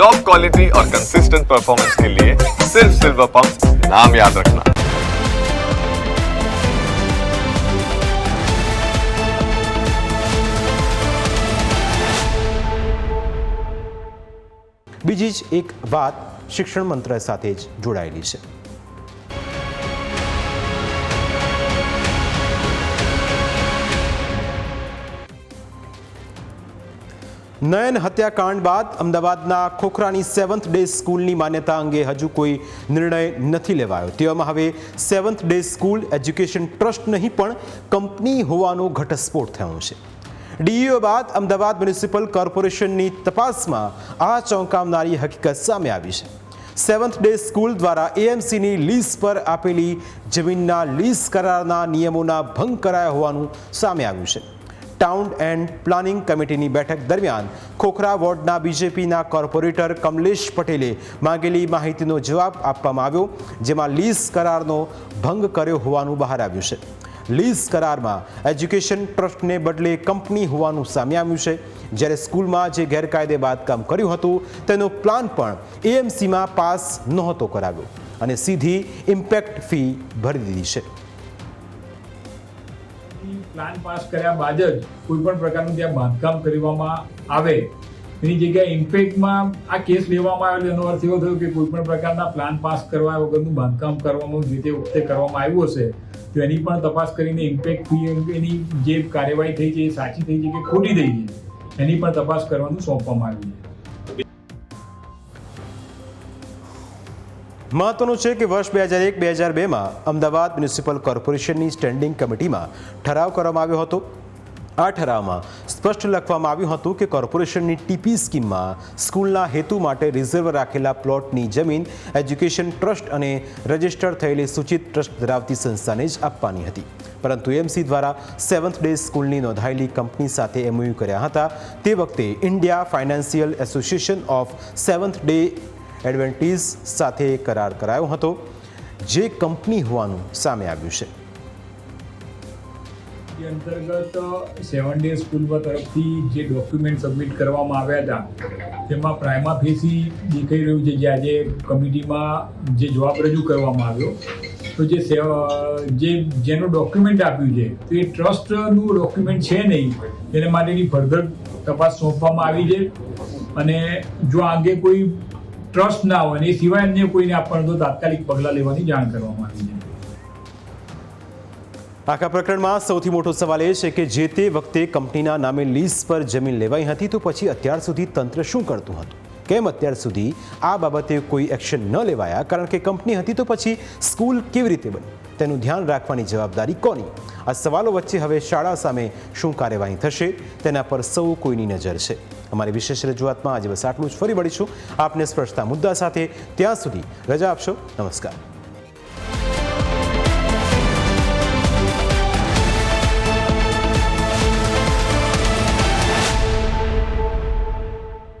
Top quality और consistent performance के लिए सिर्फ सिल्वर पंप नाम याद रखना બીજી જ એક વાત શિક્ષણ મંત્ર સાથે જ જોડાયેલી છે નયન હત્યાકાંડ બાદ અમદાવાદના ખોખરાની સેવન્થ ડે સ્કૂલની માન્યતા અંગે હજુ કોઈ નિર્ણય નથી લેવાયો. તેવામાં હવે seventh day school education trust નહીં, પણ કંપની હોવાનો ઘટસ્ફોટ થયો છે. ડીઈઓ બાદ અમદાવાદ મ્યુનિસિપલ કોર્પોરેશનની તપાસમાં આ ચોંકાવનારી હકીકત સામે આવી છે. સેવન્થ ડે સ્કૂલ દ્વારા એએમસીની લીઝ પર આપેલી જમીનના લીઝ કરારના નિયમોના ભંગ કરાયા હોવાનું સામે આવ્યું છે. ટાઉન એન્ડ પ્લાનિંગ કમિટીની બેઠક દરમિયાન ખોખરા વોર્ડના બીજેપીના કોર્પોરેટર કમલેશ પટેલે માંગેલી માહિતીનો જવાબ આપવામાં આવ્યો, જેમાં લીઝ કરારનો ભંગ કર્યો હોવાનું બહાર આવ્યું છે. લીઝ કરારમાં એજ્યુકેશન ટ્રસ્ટને બદલે કંપની હોવાનું સામે આવ્યું છે. જ્યારે સ્કૂલમાં જે ગેરકાયદે બાંધકામ કર્યું હતું, તેનો પ્લાન પણ એએમસીમાં પાસ નહોતો કરાવ્યો અને સીધી ઇમ્પેક્ટ ફી ભરી દીધી છે. પ્લાન પાસ કર્યા બાદ જ કોઈ પણ પ્રકારનું ત્યાં બાંધકામ કરવામાં આવે. એની જગ્યાએ ઇમ્પેક્ટમાં આ કેસ લેવામાં આવેલો, એનો અર્થ એવો થયો કે કોઈ પણ પ્રકારના પ્લાન પાસ કરવા વગરનું બાંધકામ કરવાનું જે તે વખતે કરવામાં આવ્યું હશે, તો એની પણ તપાસ કરીને ઇમ્પેક્ટ થઈ એની જે કાર્યવાહી થઈ છે એ સાચી થઈ છે કે ખોટી થઈ છે, એની પણ તપાસ કરવાનું સોંપવામાં આવ્યું છે. મહત્વનું છે કે વર્ષ બે હજાર એક, બે હજાર બેમાં અમદાવાદ મ્યુનિસિપલ કોર્પોરેશનની સ્ટેન્ડિંગ કમિટીમાં ઠરાવ કરવામાં આવ્યો હતો. આ ઠરાવમાં સ્પષ્ટ લખવામાં આવ્યું હતું કે કોર્પોરેશનની ટીપી સ્કીમમાં સ્કૂલના હેતુ માટે રિઝર્વ રાખેલા પ્લોટની જમીન એજ્યુકેશન ટ્રસ્ટ અને રજિસ્ટર થયેલી સૂચિત ટ્રસ્ટ ધરાવતી સંસ્થાને જ આપવાની હતી. પરંતુ એમસી દ્વારા સેવન્થ ડે સ્કૂલની નોંધાયેલી કંપની સાથે એમઓયુ કર્યા હતા. તે વખતે India Financial Association of Seventh Day Adventists સાથે કરાર કરાયો હતો, જે કંપની હોવાનું સામે આવ્યું છે. એ અંતર્ગત સેવન ડે પૂર્વ તરફથી જે ડોક્યુમેન્ટ સબમિટ કરવામાં આવ્યા હતા, તેમાં પ્રાઇમા ફેસી દેખાઈ રહ્યું છે જે આજે કમિટીમાં જે જવાબ રજૂ કરવામાં આવ્યો. તો જે જે જેનું ડોક્યુમેન્ટ આપ્યું છે, તો એ ટ્રસ્ટનું ડોક્યુમેન્ટ છે નહીં, તેને માટેની ફર્ધર તપાસ સોંપવામાં આવી છે. અને જો આગે કોઈ ટ્રસ્ટ ના હોય અને એ સિવાય અન્ય કોઈને આપવાનું તો તાત્કાલિક પગલાં લેવાની જાણ કરવામાં આવી છે. આખા પ્રકરણમાં સૌથી મોટો સવાલ એ છે કે જે તે વખતે કંપનીના નામે લીઝ પર જમીન લેવાઈ હતી તો પછી અત્યાર સુધી તંત્ર શું કરતું હતું? કેમ અત્યાર સુધી આ બાબતે કોઈ એક્શન ન લેવાયા? કારણ કે કંપની હતી તો પછી સ્કૂલ કેવી રીતે બની? તેનું ધ્યાન રાખવાની જવાબદારી કોની? આ સવાલો વચ્ચે હવે શાળા સામે શું કાર્યવાહી થશે? તેના પર સૌ કોઈની નજર છે. અમારી વિશેષ રજૂઆતમાં આજે બસ આટલું જ. ફરી વળીશું આપને સ્પર્શતા મુદ્દા સાથે ત્યાં સુધી રજા આપશો. નમસ્કાર.